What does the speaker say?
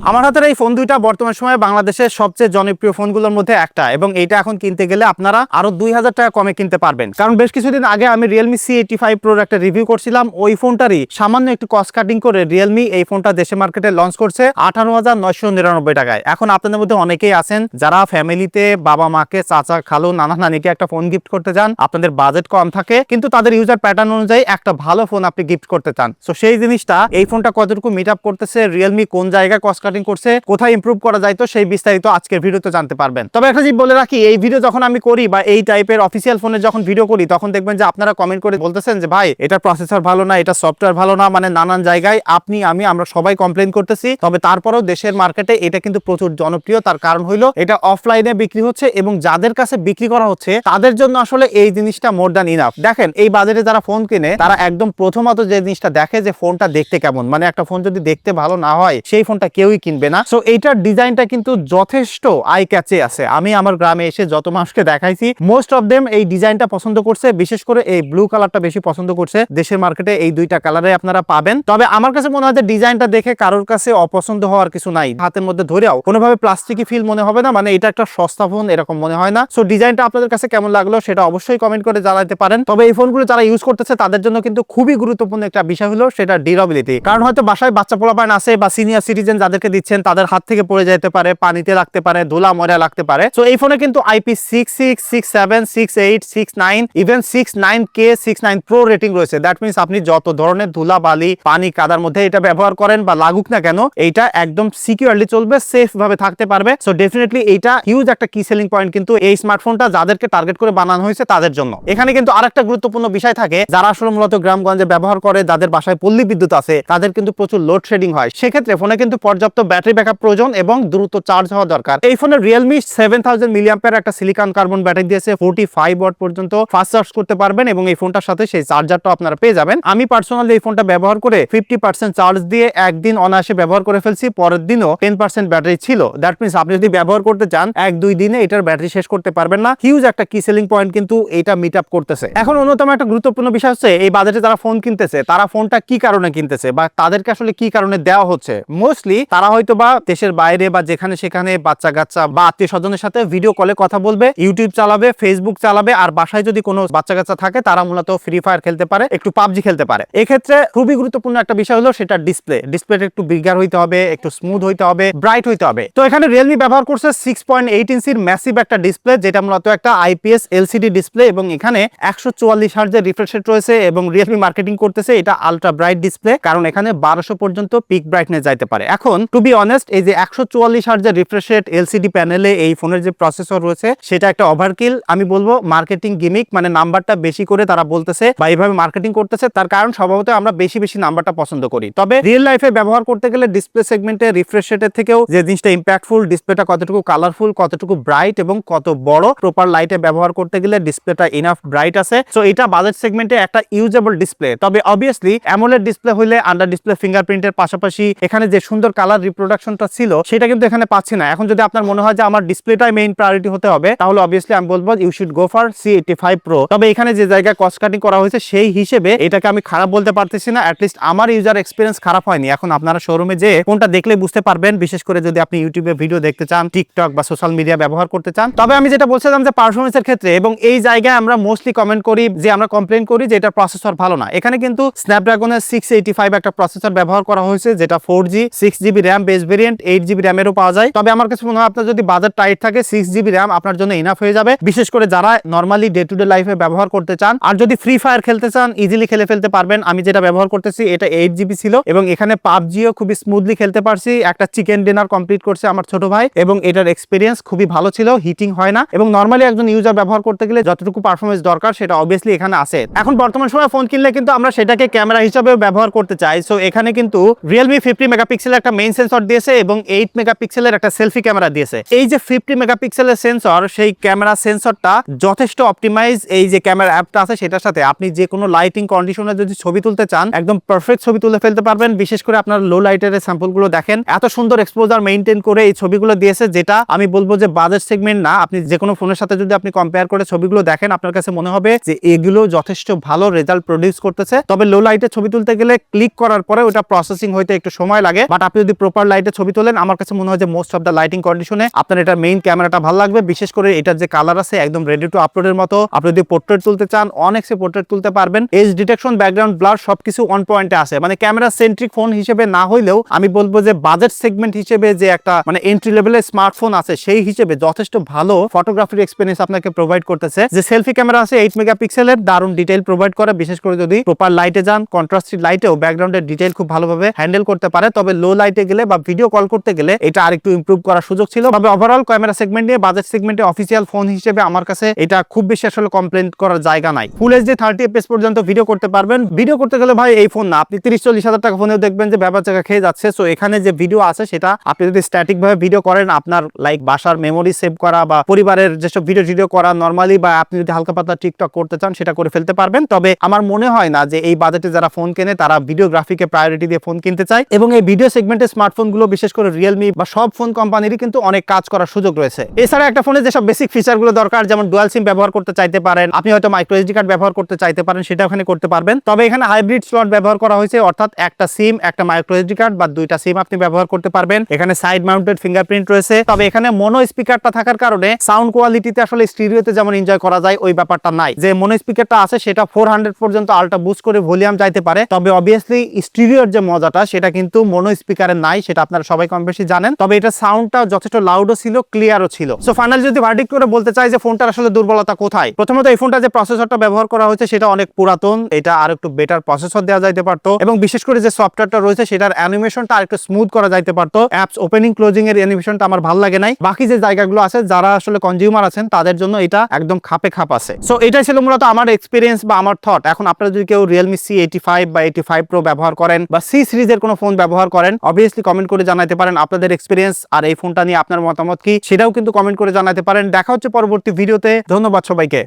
আমার হাতের এই ফোন দুইটা বর্তমান সময়ে বাংলাদেশের সবচেয়ে জনপ্রিয় ফোনগুলোর মধ্যে একটা এবং এইটা এখন কিনতে গেলে আপনারা আরও দুই হাজার টাকা কমে কিনতে পারবেন। কারণ বেশ কিছুদিন আগে আমি রিয়েলমি সি এইটি ফাইভ প্রোর একটা রিভিউ করছিলাম। ওই ফোনটারই সামান্য একটু কস্ট কাটিং করে রিয়েলমি এই ফোনটা দেশে মার্কেটে লঞ্চ করছে আঠারো হাজার নয়শো নিরানব্বই টাকায়। এখন আপনাদের মধ্যে অনেকেই আছেন যারা ফ্যামিলিতে বাবা মাকে, চাচা, খালু, নানা নানিকে একটা ফোন গিফট করতে চান আপনাদের বাজেট কম থাকে, কিন্তু তাদের ইউজার প্যাটার্ন অনুযায়ী একটা ভালো ফোন আপনি গিফট করতে চান। তো সেই জিনিসটা এই ফোনটা কতটুকু মিট আপ করতেছে রিয়েলমি কোন জায়গায় কস্ট কাটিং করছে, কোথায় ইমপ্রুভ করা যায় তো সেই বিস্তারিত আজকের ভিডিওতে জানতে পারবেন। তবে একটা জিনিস বলে রাখি, এই ভিডিও যখন আমি করি বা এই টাইপের অফিসিয়াল ফোনে যখন ভিডিও করি, তখন দেখবেন যে আপনারা কমেন্ট করে বলতেছেন যে, ভাই, এটা প্রসেসর ভালো না, এটা সফটওয়্যার ভালো না মানে নানান জায়গায় আপনি, আমি, আমরা সবাই কমপ্লেন করতেছি। তবে তারপরেও দেশের মার্কেটে এটা কিন্তু প্রচুর জনপ্রিয়। তার কারণ হইল, এটা অফলাইনে বিক্রি হচ্ছে এবং যাদের কাছে বিক্রি করা হচ্ছে, তাদের জন্য আসলে এই জিনিসটা মোর দ্যান ইনাফ দেখেন, এই বাজারে যারা ফোন কিনে, তারা একদম প্রথমত যে জিনিসটা দেখে যে ফোনটা দেখতে কেমন। মানে একটা ফোন যদি দেখতে ভালো না হয়, সেই ফোনটা কেউই কিনবে না। সো এইটার ডিজাইনটা কিন্তু যথেষ্ট আই ক্যাচে আছে। আমি আমার গ্রামে এসে যত মানুষকে দেখাইছি মোস্ট অফ দেম এই ডিজাইনটা পছন্দ করছে। বিশেষ করে এই ব্লু কালারটা বেশি পছন্দ করছে। দেশের মার্কেটে এই দুইটা কালারে আপনারা পাবেন। তবে আমার কাছে মনে হয় যে ডিজাইনটা দেখে কারোর কাছে অপছন্দ হওয়ার কিছু নাই। হাতের মধ্যে ধরেও কোনোভাবে প্লাস্টিকি ফিল মনে হবে না। মানে এটা একটা সস্তা ফোন এরকম মনে হয় না। সো ডিজাইনটা আপনাদের কাছে কেমন লাগল সেটা অবশ্যই কমেন্ট করে জানাতে পারেন। তবে এই ফোনগুলো যারা ইউজ করতেছে, তাদের জন্য কিন্তু খুবই গুরুত্বপূর্ণ একটা বিষয় হলো সেটা ডিউরেবিলিটি কারণ হয়তো বাসায় বাচ্চা পোলাপান আছে বা সিনিয়র সিটিজেন যাদেরকে দিচ্ছেন, তাদের হাত থেকে পড়ে যেতে পারে, পানিতে লাগতে পারে, ধুলা ময়লা লাগতে পারে। সো এই ফোনে কিন্তু IP six six six seven six eight six nine even six nine K six nine pro rating রয়েছে। দ্যাট মিনস আপনি যত ধরনের ধুলা, বালি, পানি, কাদার মধ্যে এটা ব্যবহার করেন বা লাগুক না কেন, এইটা একদম সিকিউরলি চলবে সেফ ভাবে থাকতে পারবে। সো ডেফিনেটলি এইটা হিউজ একটা কি সেলিং পয়েন্ট কিন্তু এই স্মার্টফোনটা যাদেরকে টার্গেট করে বানানো হয়েছে তাদের জন্য। এখানে কিন্তু আরেকটা গুরুত্বপূর্ণ বিষয় থাকে, যারা আসলে মূলত গ্রামগঞ্জে ব্যবহার করে, যাদের বাসায় পল্লী বিদ্যুৎ আছে, তাদের কিন্তু প্রচুর লোড শেডিং হয়। সেক্ষেত্রে ফোনে কিন্তু পর্যাপ্ত ব্যাটারি ব্যাকআপ প্রয়োজন এবং দ্রুত চার্জ হওয়া দরকার। এই ফোনে রিয়েলমি সেভেন থাউজেন্ড একটা সিলিকন কার্বন ব্যাটারি দিয়েছে ফোর্টি ফাইভ পর্যন্ত ফাস্ট চার্জ করতে পারবেন এবং এই ফোনটার সাথে সেই চার্জারটা আপনারা পেয়ে যাবেন। আমি পার্সোনালি এই ফোনটা ব্যবহার করে ফিফটি পার্সেন্ট চার্জ দিয়ে একদিন অনায়াসে ব্যবহার করে ফেলছি, পরের দিনও টেন পার্সেন্ট ব্যাটারি ছিল। দ্যাট মিনস আপনি যদি ব্যবহার করতে চান, এক দুই দিনে এটার ব্যাটারি শেষ করতে পারবেন না। হিউজ একটা কি সেলিং পয়েন্ট কিন্তু এটা মিট আপ করতেছে। এখন অন্যতম একটা গুরুত্বপূর্ণ বিষয় হচ্ছে, এই বাজেটে যারা ফোন কিনতেছে, তারা ফোনটা কি কারণে কিনতেছে বা তাদেরকে আসলে কি কারণে দেওয়া হচ্ছে? মোস্টলি তারা হয়তো বা দেশের বাইরে বা যেখানে সেখানে বাচ্চা কাচ্চা বা আত্মীয় স্বজনের সাথে ভিডিও কলে কথা বলবে ইউটিউব চালাবে ফেসবুক চালাবে, আর বাসায় যদি কোনো বাচ্চা কাচ্চা থাকে, তারা মূলত ফ্রি ফায়ার খেলতে পারে, একটু পাবজি খেলতে পারে। এক্ষেত্রে খুবই গুরুত্বপূর্ণ একটা বিষয় হলো সেটা ডিসপ্লে ডিসপ্লেটা একটু বিগার হইতে হবে, একটু স্মুথ হইতে হবে ব্রাইট হইতে হবে। তো এখানে রিয়েলমি ব্যবহার করছে সিক্স পয়েন্ট এইট ইঞ্চির ম্যাসিভ একটা ডিসপ্লে যেটা মূলত একটা আইপিএস এলসিডি ডিসপ্লে এবং এখানে একশো চুয়াল্লিশ হার্জের রিফ্রেশ রেট রয়েছে, এবং রিয়েলমি মার্কেটিং করতেছে এটা আলট্রা ব্রাইট ডিসপ্লে কারণ এখানে বারোশো পর্যন্ত পিক ব্রাইটনেস যাইতে পারে। এখন টু বি অনেস্ট এই যে একশো চুয়াল্লিশ হার্জের রিফ্রেশ রেট এলসিডি প্যানেলে এই ফোনের যে প্রসেসর রয়েছে, সেটা একটা ওভারকিল আমি বলব মার্কেটিং গিমিক মানে নাম্বারটা বেশি করে তারা বলতেছে বা এইভাবে মার্কেটিং করতেছে, তার কারণ স্বভাবত আমরা বেশি বেশি নাম্বারটা পছন্দ করি। তবে রিয়েল লাইফে ব্যবহার করতে গেলে ডিসপ্লে সেগমেন্টে রিফ্রেশ রেটের থেকেও যে জিনিসটা ইম্প্যাক্টফুল ডিসপ্লেটা কতটুকু কালারফুল কতটুকু ব্রাইট এবং কত বড় প্রপার লাইটে ব্যবহার করতে গেলে ডিসপ্লেটা ইনাফ ব্রাইট আছে। সো এটা বাজেট সেগমেন্টে একটা ইউজেবল ডিসপ্লে তবে অবভিয়াসলি অ্যামোলেড ডিসপ্লে হলে আন্ডার ডিসপ্লে ফিঙ্গারপ্রিন্টের পাশাপাশি এখানে যে সুন্দর কালার রিপ্রোডাকশনটা ছিল, সেটা কিন্তু এখানে পাচ্ছি না। এখন যদি আপনার মনে হয় যে আমার ডিসপ্লেটাই মেইন প্রায়োরিটি হতে হবে, তাহলে অবভিয়াসলি আমি বলব you should go for C eighty five pro তবে এখানে যে জায়গায় কস্ট কাটিং করা হয়েছে, সেই হিসেবে এটাকে আমি খারাপ বলতে পারতেছি না অ্যাটলিস্ট আমার ইউজার এক্সপিরিয়েন্স খারাপ হয়নি। এখন আপনারা শোরুমে যে কোনটা দেখলে বুঝতে পারবেন, বিশেষ করে যদি আপনি ইউটিউবে ভিডিও দেখতে চান টিকটক বা সোশ্যাল মিডিয়া ব্যবহার করতে চান। তবে আমি যেটা বলছিলাম যে পারফরমেন্সের ক্ষেত্রে এবং এই জায়গায় আমরা মোস্টলি কমেন্ট করি, যে আমরা কমপ্লেন করি যে এটা প্রসেসর ভালো না। এখানে কিন্তু স্ন্যাপড্রাগনের সিক্স এইটি ফাইভ একটা প্রসেসর ব্যবহার করা হয়েছে, যেটা four G six GB RAM base variant eight GB র্যামেরও পাওয়া যায়। তবে আমার কাছে মনে হয় আপনার যদি বাজার টাইট থাকে সিক্স জিবি র্যাম আপনার জন্য ইনাফ হয়ে যাবে। বিশেষ করে যারা নর্মালি ডে টু ডে লাইফে ব্যবহার করতে চান, আর যদি ফ্রি ফায়ার খেলতে চান ইজিলি খেলে ফেলতে পারবেন। আমি যেটা ব্যবহার করতেছি, এটা এইট জিবি ছিল, এবং এখানে পাবজিও খুবই স্মুথলি খেলতে পারছি। একটা চিকেন ডিনার কমপ্লিট করছে আমার ছোট ভাই, এবং এটার এক্সপিরিয়েন্স খুবই ভালো ছিল হিটিং হয় না। এবং নর্মালি একজন ইউজার ব্যবহার করতে গেলে যতটুকু পারফরমেন্স দরকার, সেটা অবভিয়াসলি এখানে আছে। এখন বর্তমান সময় ফোন কিনলে কিন্তু আমরা সেটাকে ক্যামেরা হিসাবেও ব্যবহার করতে চাই। সো এখানে কিন্তু রিয়েলমি ফিফটি মেগাপিক্সেলের একটা মেইন সেন্সর দিয়েছে এবং এইট মেগাপিক্সেলের একটা সেলফি ক্যামেরা দিয়েছে। এই যে ফিফটি মেগাপিক্সেলের সেন্সর সেই ক্যামেরা সেন্সরটা যথেষ্ট অপটিমাইজ এই যে ক্যামেরা অ্যাপটা আছে, সেটার সাথে আপনি যে কোনো লাইটিং কন্ডিশনে যদি ছবি তুলতে চান, একদম পারফেক্ট ছবি তুলে ফেলতে পারবেন। বিশেষ করে আপনার লো লাইটের স্যাম্পলগুলো দেখেন। এত সুন্দর এক্সপোজার মেনটেন করে এই ছবিগুলো দিয়েছে, যেটা আমি বলব যে বাজেট সেগমেন্ট না। আপনি যে কোনো ফোনের সাথে যদি আপনি কম্পেয়ার করে ছবিগুলো দেখেন, আপনার কাছে মনে হবে যে এগুলো যথেষ্ট ভালো রেজাল্ট প্রডিউস করতেছে। তবে লো লাইটে ছবি তুলতে গেলে ক্লিক করার পরে ওটা প্রসেসিং হইতে একটু সময় লাগে। বাট আপনি যদি প্রপার লাইটে ছবি তোলেন। আমার কাছে মনে হয় যে মোস্ট অফ দ্য লাইটিং কন্ডিশনে আপনার এটার মেইন ক্যামেরাটা ভালো লাগবে। বিশেষ করে এটার যে কালার আছে, একদম রেডি টু আপলোডের মতো। আপনি যদি পোর্ট্রেট তুলতে চান, অনেক সে পোর্ট্রেট তুলতে পারবেন। এজ ডিটেকশন ব্যাকগ্রাউন্ড ব্লার সবকিছু অন পয়েন্টে আছে। মানে ক্যামেরা সেন্ট্রিক ফোন হিসেবে না হইলেও আমি বলব যে বাজেট সেগমেন্ট হিসেবে যে একটা মানে এন্ট্রি লেভেলের স্মার্টফোন আছে, সেই হিসেবে যথেষ্ট ভালো ফটোগ্রাফির এক্সপিরিয়েন্স আপনাকে প্রোভাইড করতেছে। যে সেলফি ক্যামেরা আছে এইট মেগাপিক্সেলের দারুণ ডিটেল প্রোভাইড করে। বিশেষ করে যদি প্রপার লাইটে যান কন্ট্রাস্টেড লাইটেও ব্যাকগ্রাউন্ডের ডিটেইল খুব ভালোভাবে হ্যান্ডেল করতে পারে। তবে লো লাইটে গেলে বা ভিডিও কল করতে গেলে এটা আরেকটু ইমপ্রুভ করার সুযোগ ছিল। তবে ওভারঅল ক্যামেরা সেগমেন্ট নিয়ে বাজেট সেগমেন্টে অফিসিয়াল ফোন হিসেবে আমার কাছে এটা খুব বেশি আসলে কমপ্লেন করার জায়গা নাই। ফুল এইচডি থার্টি এফএস পর্যন্ত ভিডিও করতে পারবেন। ভিডিও করতে গেলে ভাই এই ফোন না, আপনি তিরিশ চল্লিশ হাজার টাকা ফোনেও দেখবেন যে ব্যাপার জায়গা খেয়ে যাচ্ছে। সো এখানে যে ভিডিও আছে সেটা আপনি যদি স্ট্যাটিক ভাবে ভিডিও করেন, আপনার লাইক বাসার মেমোরি সেভ করা বা পরিবারের যেসব ভিডিও টিডিও করা নর্মালি বা আপনি যদি হালকা পাতলা টিকটক করতে চান, সেটা করে ফেলতে পারবেন। তবে আমার মনে হয় না যে এই বাজেটে যারা ফোন কেনে, তারা ভিডিওগ্রাফিকে প্রায়োরিটি দিয়ে ফোন কিনতে চায়। এবং এই ভিডিও সেগমেন্টের স্মার্টফোনগুলো, বিশেষ করে রিয়েলমি বা সব ফোন কোম্পানিরই কিন্তু অনেক কাজ করার সুযোগ রয়েছে। এছাড়া একটা ফোনে যেসব বেসিক ফিচারগুলো দরকার, যেমন ডুয়াল সিম ব্যবহার করতে চাইতে পারেন, আপনি হয়তো মাইক্রো এসডি কার্ড ব্যবহার করতে চাইতে পারেন, সেটা ওখানে করতে পারবেন। তবে এখানে হাইব্রিড স্লট ব্যবহার করা হয়েছে, অর্থাৎ একটা সিম একটা মাইক্রো এসডি কার্ড বা দুইটা সিম আপনি ব্যবহার করতে পারবেন। এখানে সাইড মাউন্টেড ফিঙ্গারপ্রিন্ট রয়েছে। তবে এখানে মনো স্পিকারটা থাকার কারণে সাউন্ড কোয়ালিটিতে আসলে স্টিরিওতে যেমন এনজয় করা যায়, ওই ব্যাপারটা নাই। যে মনো স্পিকারটা আছে, সেটা ফোর পর্যন্ত আলটা বুস্ট করে ভলিউম যাইতে পারে। তবে অবভিয়াসলি স্টিরিওর যে মজাটা, সেটা কিন্তু মনো স্পিকারে নাই। সেটা আপনারা সবাই কম বেশি জানেন। তবে এটা সাউন্ডটা যথেষ্ট লাউডও ছিল ক্লিয়ারও ছিল। সো ফাইনালি যদি ভার্ডিক্ট করে বলতে চাই যে ফোনটার আসলে দুর্বলতা কোথায়? প্রথমত এই ফোনটা যে প্রসেসরটা ব্যবহার করা হয়েছে, সেটা অনেক পুরাতন। এটা আর একটু বেটার প্রসেসর দেওয়া যাইতে পারতো। এবং বিশেষ করে যে সফটওয়্যারটা রয়েছে, সেটার অ্যানিমেশনটা আর একটু স্মুথ করা যাইতে পারতো। অ্যাপস ওপেনিং ক্লোজিং এর অ্যানিমেশনটা আমার ভালো লাগে নাই। বাকি যে জায়গাগুলো আছে, যারা আসলে কনজিউমার আছেন, তাদের জন্য এটা একদম খাপে খাপ আছে। সো এটাই ছিল মূলত আমার এক্সপিরিয়েন্স বা আমার থট এখন আপনারা যদি কেউ রিয়েলমি সি এইটি ফাইভ বা এইটি ফাইভ প্রো ব্যবহার করেন বা সি সিরিজের কোনো ফোন ব্যবহার করেন অবভিয়াসলি কমেন্ট করে জানাতে পারেন আপনাদের এক্সপিরিয়েন্স আর এই ফোনটা নিয়ে আপনার মতামত কি, সেটাও কিন্তু কমেন্ট করে জানাতে পারেন। দেখা হচ্ছে পরবর্তী ভিডিওতে ধন্যবাদ সবাইকে।